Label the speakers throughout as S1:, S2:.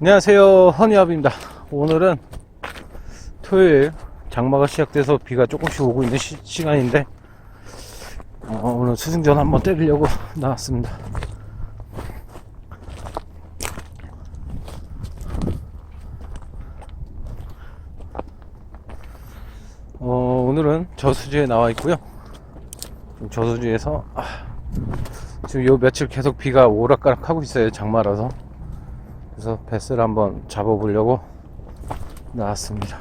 S1: 안녕하세요. 허니압입니다. 오늘은 토요일 장마가 시작돼서 비가 조금씩 오고 있는 시, 간인데 어, 오늘 수중전 한번 때리려고 나왔습니다. 어, 오늘은 저수지에 나와 있고요. 저수지에서 아, 지금 요 며칠 계속 비가 오락가락 하고 있어요. 장마라서 그래서 배스를 한번 잡아보려고 나왔습니다.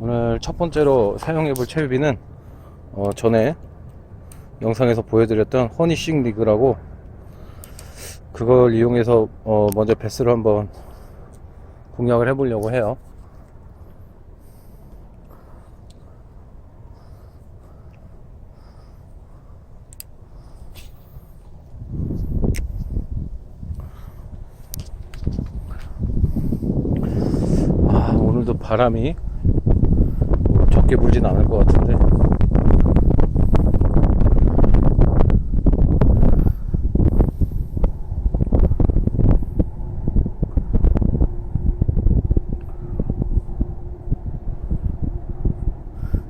S1: 오늘 첫 번째로 사용해 볼 채비는 어, 전에 영상에서 보여드렸던 허니싱 리그라고 그걸 이용해서 어, 먼저 배스를 한번 공략을 해보려고 해요. 아, 오늘도 바람이 뭐 적게 불진 않을 것 같은데.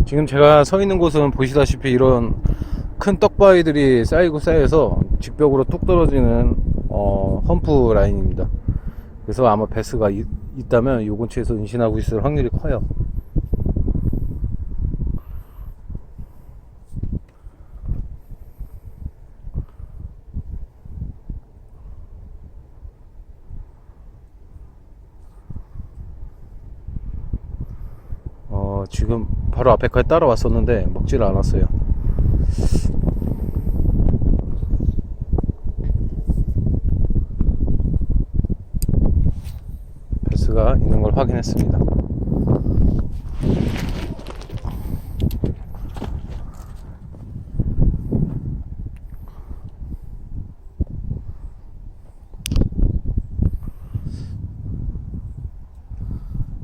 S1: 지금 제가 서 있는 곳은 보시다시피 이런 큰 떡바위들이 쌓이고 쌓여서 직벽으로 뚝 떨어지는 어, 험프 라인입니다. 그래서 아마 베스가 이- 있다면 이 근처에서 은신하고 있을 확률이 커요. 어, 지금 바로 앞에 까지 따라왔었는데 먹지를 않았어요. 베스가 있는 걸 확인했습니다.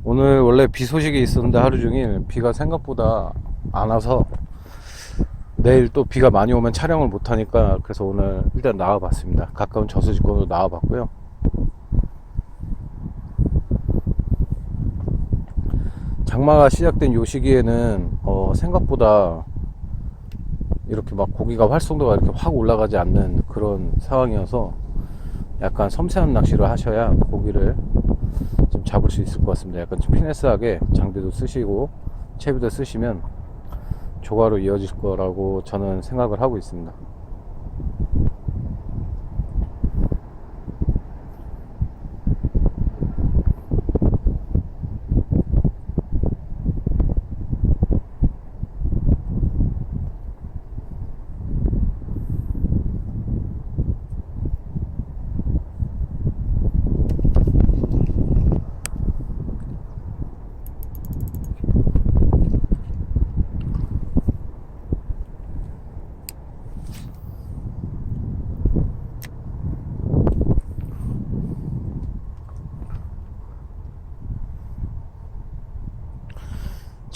S1: 오늘 원래 비 소식이 있었는데 하루 종일 비가 생각보다 안 와서 내일 또 비가 많이 오면 촬영을 못 하니까 그래서 오늘 일단 나와 봤습니다. 가까운 저수지권으로 나와 봤고요. 장마가 시작된 요 시기에는 어, 생각보다 이렇게 막 고기가 활성도가 이렇게 확 올라가지 않는 그런 상황이어서 약간 섬세한 낚시를 하셔야 고기를 좀 잡을 수 있을 것 같습니다. 약간 좀 피네스하게 장비도 쓰시고 채비도 쓰시면 조화로 이어질 거라고 저는 생각을 하고 있습니다.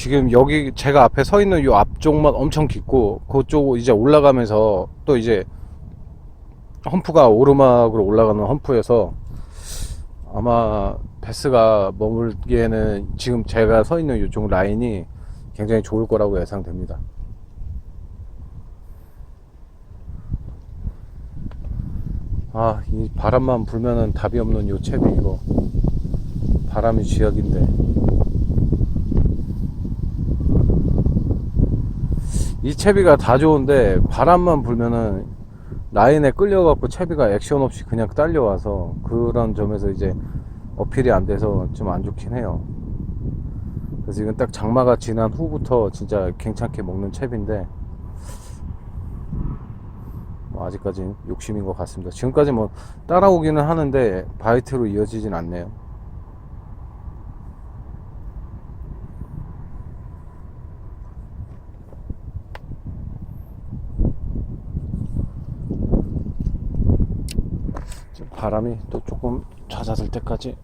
S1: 지금 여기 제가 앞에 서 있는 이 앞쪽만 엄청 깊고 그쪽 이제 올라가면서 또 이제 험프가 오르막으로 올라가는 험프여서 아마 베스가 머물기에는 지금 제가 서 있는 이쪽 라인이 굉장히 좋을 거라고 예상됩니다. 아, 이 바람만 불면은 답이 없는 요 채비 이거 바람이 쥐약인데 이 채비가 다 좋은데 바람만 불면은 라인에 끌려갖고 채비가 액션 없이 그냥 딸려와서 그런 점에서 이제 어필이 안 돼서 좀 안 좋긴 해요. 그래서 이건 딱 장마가 지난 후부터 진짜 괜찮게 먹는 채비인데 뭐 아직까진 욕심인 것 같습니다. 지금까지 뭐 따라오기는 하는데 바이트로 이어지진 않네요. 지금 바람이 또 조금 잦아들 때까지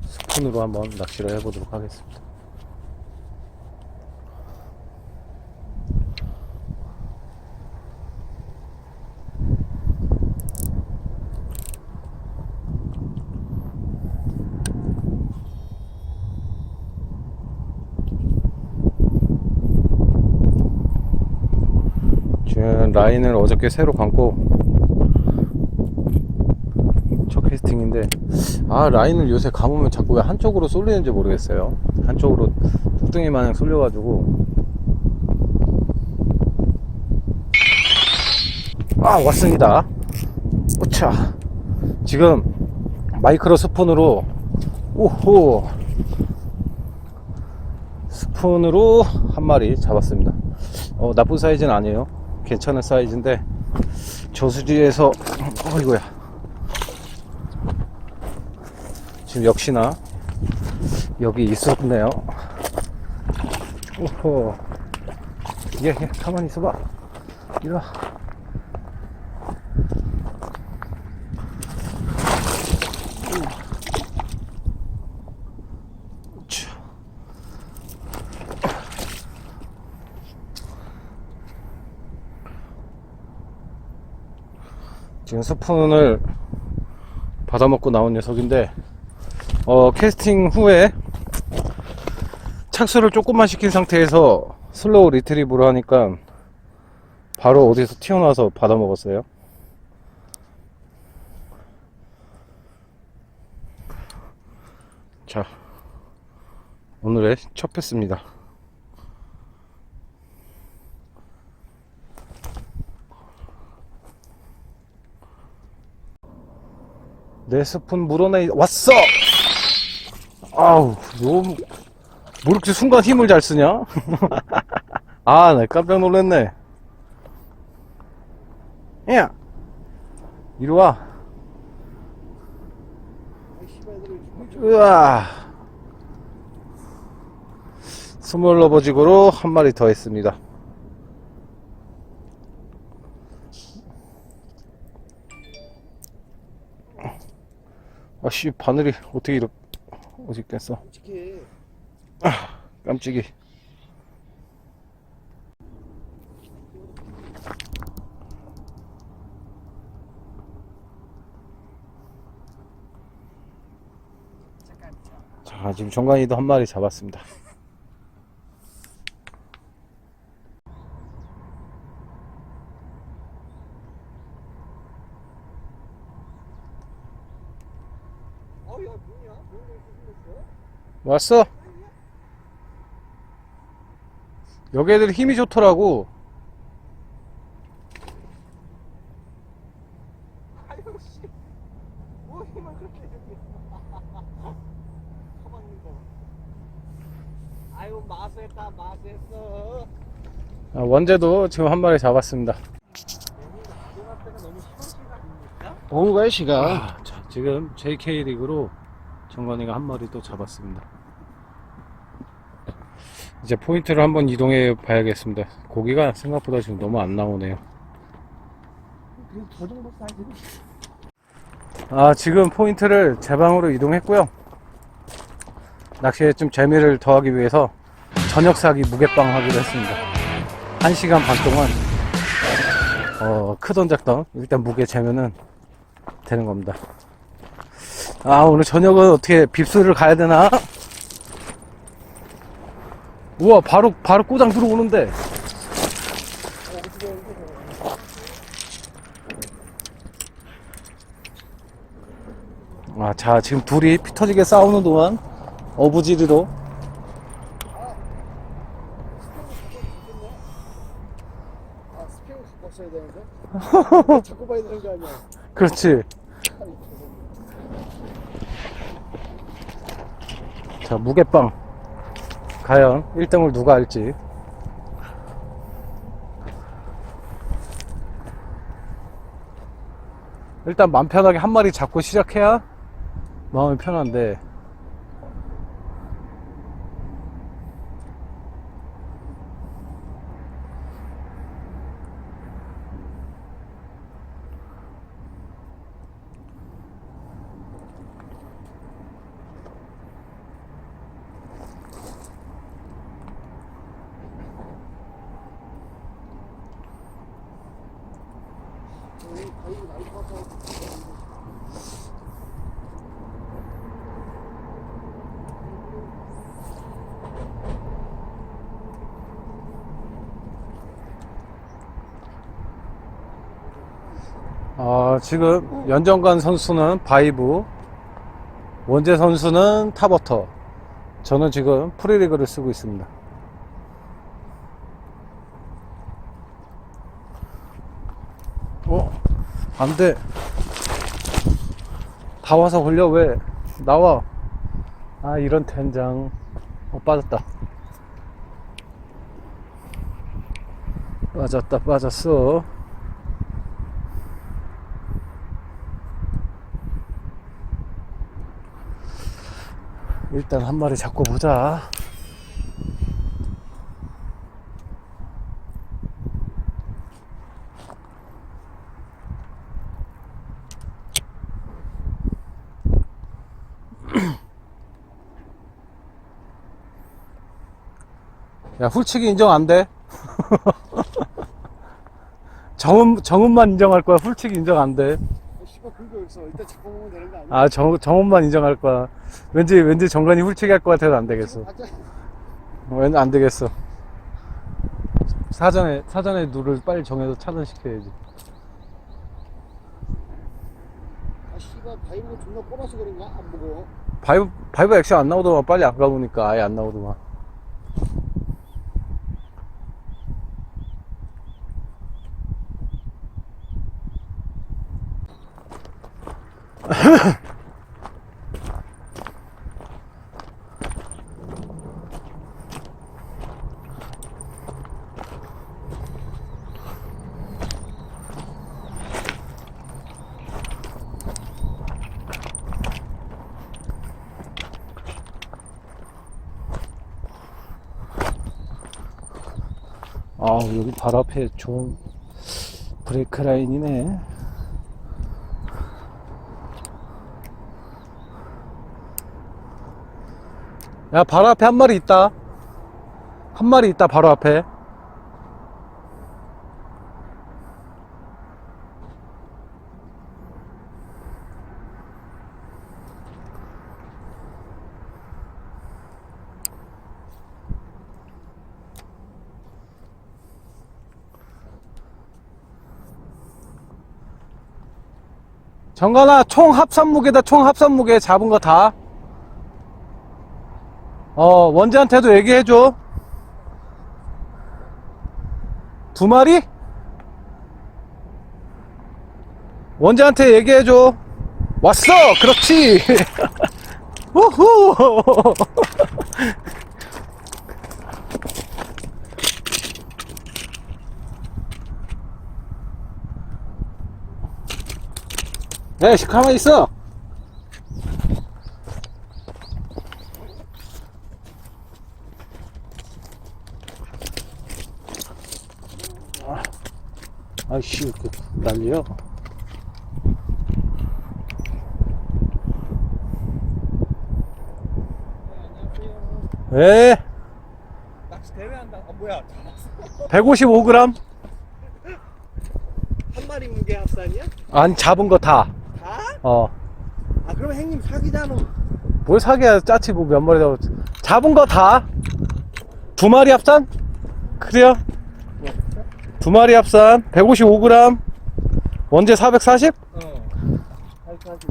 S1: 스푼으로 한번 낚시를 해보도록 하겠습니다. 라인을 어저께 새로 감고 첫 캐스팅인데 아 라인을 요새 감으면 자꾸 왜 한쪽으로 쏠리는지 모르겠어요. 한쪽으로 뚱뚱이 마냥 쏠려가지고. 아 왔습니다. 오차. 지금 마이크로 스푼으로 오호. 스푼으로 한 마리 잡았습니다. 어, 나쁜 사이즈는 아니에요. 괜찮은 사이즈인데 저수지에서 어이구야 지금 역시나 여기 있었네요. 오호. 얘, 얘 가만히 있어봐. 이리와. 차. 지금 스푼을 받아먹고 나온 녀석인데 어, 캐스팅 후에 착수를 조금만 시킨 상태에서 슬로우 리트리브를 하니까 바로 어디서 튀어나와서 받아 먹었어요. 자 오늘의 첫 패스입니다. 내 스푼 물어내 왔어 아우 너무 뭐 이렇게 순간 힘을 잘 쓰냐? 아 나 깜짝 놀랐네. 야 이리 와. 으아. 스몰 러버지고로 한 마리 더 했습니다. 아씨 바늘이 어떻게 이렇게 어디 있겠어.
S2: 솔직히
S1: 깜찍이. 자 지금 정관이도 한 마리 잡았습니다
S2: 어야 뭐냐? 뭔 일이 생겼어?
S1: 왔어? 여기 애들 힘이 좋더라고
S2: 아유 씨. 뭐 힘을 그렇게 주니? 가만히 있는 거. 아유 마수했다 마수했어.
S1: 아, 원제도 지금 한 마리 잡았습니다?
S3: 뭔가요 시가
S1: 아, 자, 지금 JK 리그로 정관이가 한 마리 또 잡았습니다. 이제 포인트를 한번 이동해 봐야겠습니다. 고기가 생각보다 지금 너무 안 나오네요. 아, 지금 포인트를 제 방으로 이동했고요. 낚시에 좀 재미를 더하기 위해서 저녁 사기 무게빵 하기로 했습니다. 한 시간 반 동안 어, 크던 작던 일단 무게 재면은 되는 겁니다. 아, 오늘 저녁은 어떻게 빕스를 가야 되나? 우와, 바로, 바로 꼬장 들어오는데. 아, 자, 지금 둘이 피 터지게 싸우는 동안 어부지리로?
S2: 자꾸 봐야 되는 거 아니야?
S1: 그렇지. 자, 무게빵. 과연 1등을 누가 할지. 일단 맘 편하게 한 마리 잡고 시작해야 마음이 편한데. 아, 지금 연정관 선수는 바이브, 원재 선수는 타버터. 저는 지금 프리리그를 쓰고 있습니다. 어, 안 돼. 다 와서 걸려, 왜? 나와. 아, 이런 텐장. 어, 빠졌다. 빠졌다, 빠졌어. 일단 한 마리 잡고 보자. 야, 훌치기 인정 안 돼? 정음, 정음만 인정할 거야. 훌치기 인정 안 돼.
S2: 아. 이따 잡고 보면 되는 거 아니야?
S1: 아, 정, 정음만 인정할 거야. 왠지, 왠지 정관이 훌치기 할것 같아서 안 되겠어. 어, 왠지 안 되겠어. 사전에, 사전에 룰을 빨리 정해서 차단시켜야지.
S2: 아 씨발 바이브 존나 뽑아서 그런가? 안 보고.
S1: 바이브, 바이브 액션 안 나오더만 빨리 안 가보니까 아예 안 나오더만. 아, 여기 바로 앞에 좋은 브레이크 라인이네. 야, 바로 앞에 한 마리 있다. 한 마리 있다, 바로 앞에. 정관아, 총 합산 무게다, 총 합산 무게 잡은 거 다. 어, 원재한테도 얘기해줘. 두 마리? 원재한테 얘기해줘. 왔어! 그렇지! 우후! 야, 씨, 가만히 있어! 아이씨, 그, 난리야. 왜?
S2: 낚시 대회한다. 아 뭐야?
S1: 155g?
S2: 한 마리 무게 합산이야?
S1: 안 잡은 거 다.
S2: 다?
S1: 어.
S2: 아 그러면 형님 사기잖아.
S1: 뭘 사기야, 짜치 뭐몇 마리 잡았 잡은 거 다? 두 마리 합산? 그래요? 두 마리 합산, 155g, 원재 440?
S2: 어. 사기 사기.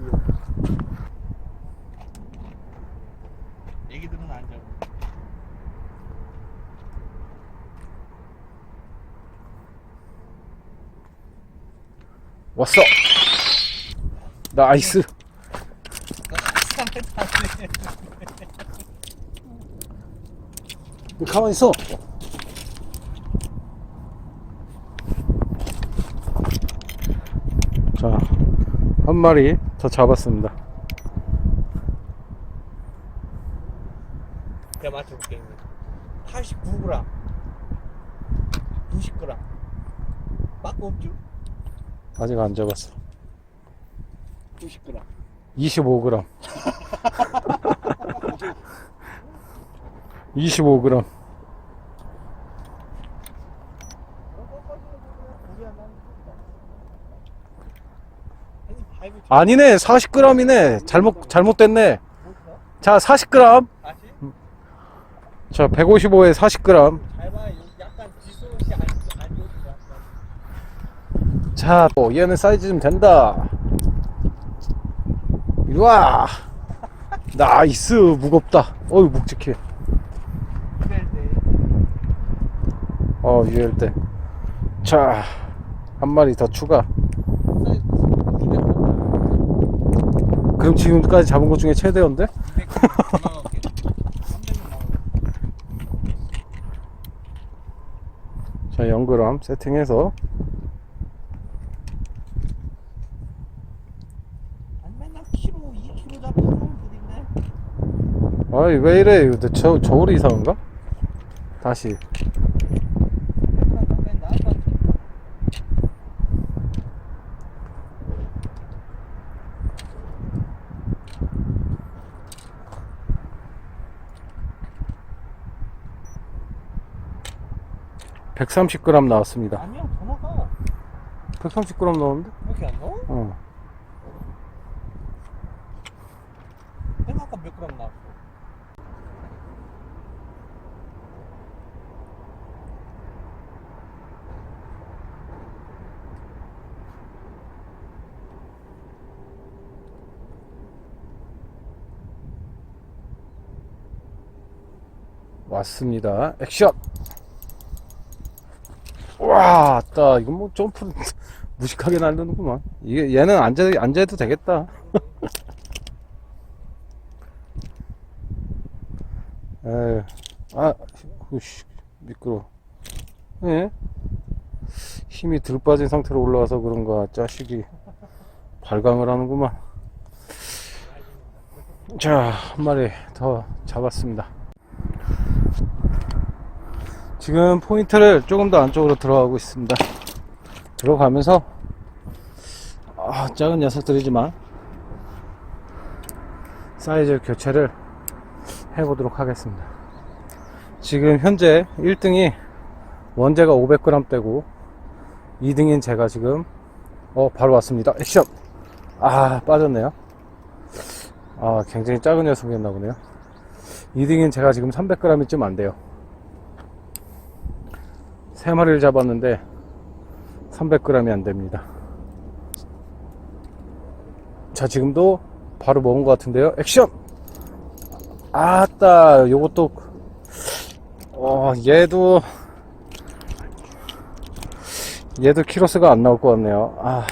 S2: 애기들은 안 잡아.
S1: 왔어! 나이스! 가만히 있어! 자, 한 마리 더 잡았습니다.
S2: 내가 맞춰볼게. 89g. 90g. 빠꾸 없죠?
S1: 아직 안 잡았어.
S2: 90g.
S1: 25g. 25g. 아니네, 40g이네. 잘못, 잘못됐네. 자, 40g.
S2: 다시?
S1: 자, 155에 40g.
S2: 잘 봐. 약간 뒷손이 안, 안 좋은데.
S1: 자, 또 얘는 사이즈 좀 된다. 이리 와. 나이스, 무겁다. 어이, 묵직해. 어, 유엘 때. 자, 한 마리 더 추가. 그럼 지금까지 잡은 것 중에 최대인데? 자, 연그람 세팅해서.
S3: 아니 맨날 키로 2kg 잡고 하는 분인데
S1: 아이, 왜 이래? 이거 저, 저울이 이상한가? 다시.
S3: 가까이 나가
S1: 130g 나왔습니다.
S3: 아니야 더 나가
S1: 130g 나오는데?
S3: 이렇게 안 나와?
S1: 어.
S3: 내가 아까 몇 그램 나왔어
S1: 왔습니다. 액션! 와, 따, 이건 뭐 점프를 무식하게 날르는구만. 이게, 얘는 앉아, 앉아도 되겠다. 에휴, 아, 으씨, 미끄러. 예? 힘이 들 빠진 상태로 올라와서 그런가, 자식이 발광을 하는구만. 자, 한 마리 더 잡았습니다. 지금 포인트를 조금 더 안쪽으로 들어가고 있습니다. 들어가면서 아, 작은 녀석들이지만 사이즈 교체를 해보도록 하겠습니다. 지금 현재 1등이 원재가 500g대고 2등인 제가 지금 어 바로 왔습니다. 액션! 아 빠졌네요. 아 굉장히 작은 녀석이었나 보네요. 2등인 제가 지금 300g이 좀 안 돼요. 세 마리를 잡았는데 300g이 안 됩니다. 자, 지금도 바로 먹은 것 같은데요. 액션! 아따, 요것도, 어, 얘도, 얘도 키로수가 안 나올 것 같네요. 아.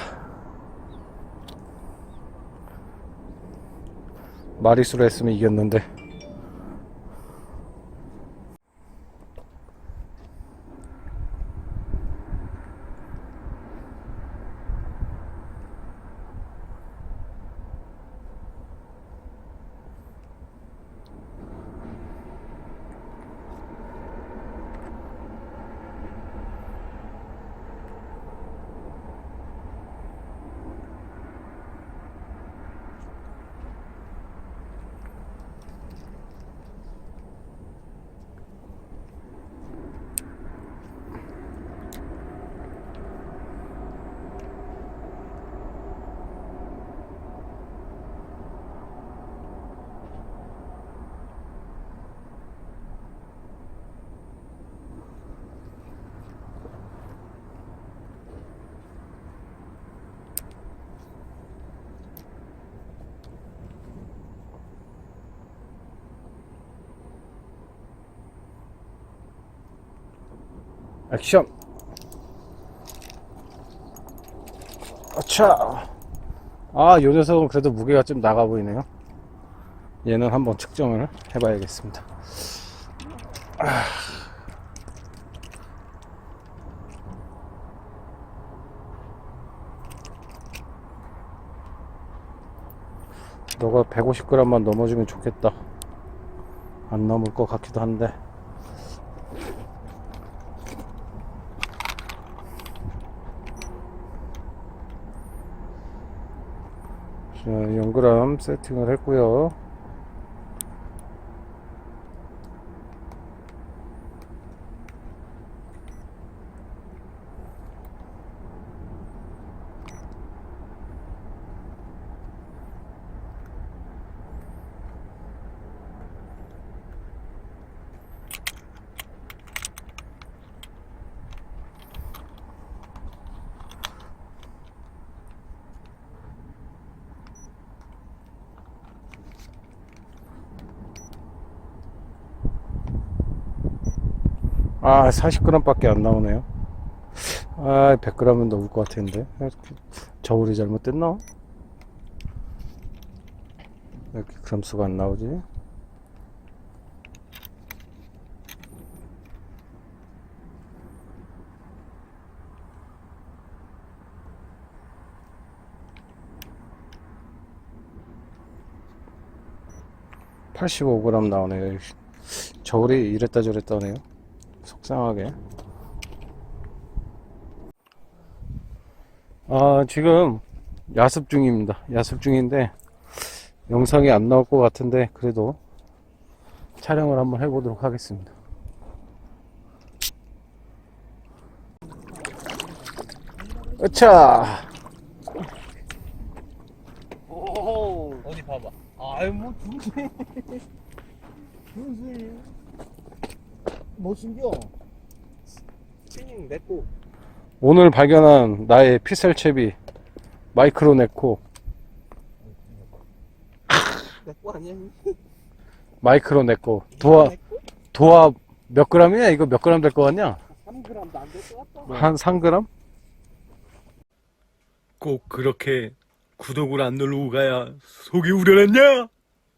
S1: 마리수로 했으면 이겼는데. 액션! 아차! 아, 요 녀석은 그래도 무게가 좀 나가 보이네요. 얘는 한번 측정을 해봐야겠습니다. 아. 너가 150g만 넘어주면 좋겠다. 안 넘을 것 같기도 한데. 자, 0g 세팅을 했고요. 아 40g 밖에 안 나오네요 아 100g은 넘을 것 같은데 저울이 잘못됐나? 왜 이렇게 그램 수가 안 나오지? (85g) 나오네요 저울이 이랬다 저랬다 하네요 속상하게. 아 지금 야습 중입니다. 야습 중인데 영상이 안 나올 것 같은데 그래도 촬영을 한번 해보도록 하겠습니다. 으차!
S3: 오 어디 봐봐. 아유 뭐 중지.
S2: 무슨 뭐 숨겨?
S3: 스피닝 냈고
S1: 오늘 발견한 나의 피셀 채비 마이크로 네코
S3: 냈고 아니야
S1: 마이크로 네코 도화
S3: 냈고?
S1: 도화 몇 그램이야 이거 몇 그램 될 것 같냐
S3: 3g도 안 될 것 같다
S1: 한 3g?
S4: 꼭 그렇게 구독을 안 누르고 가야 속이 우려냈냐?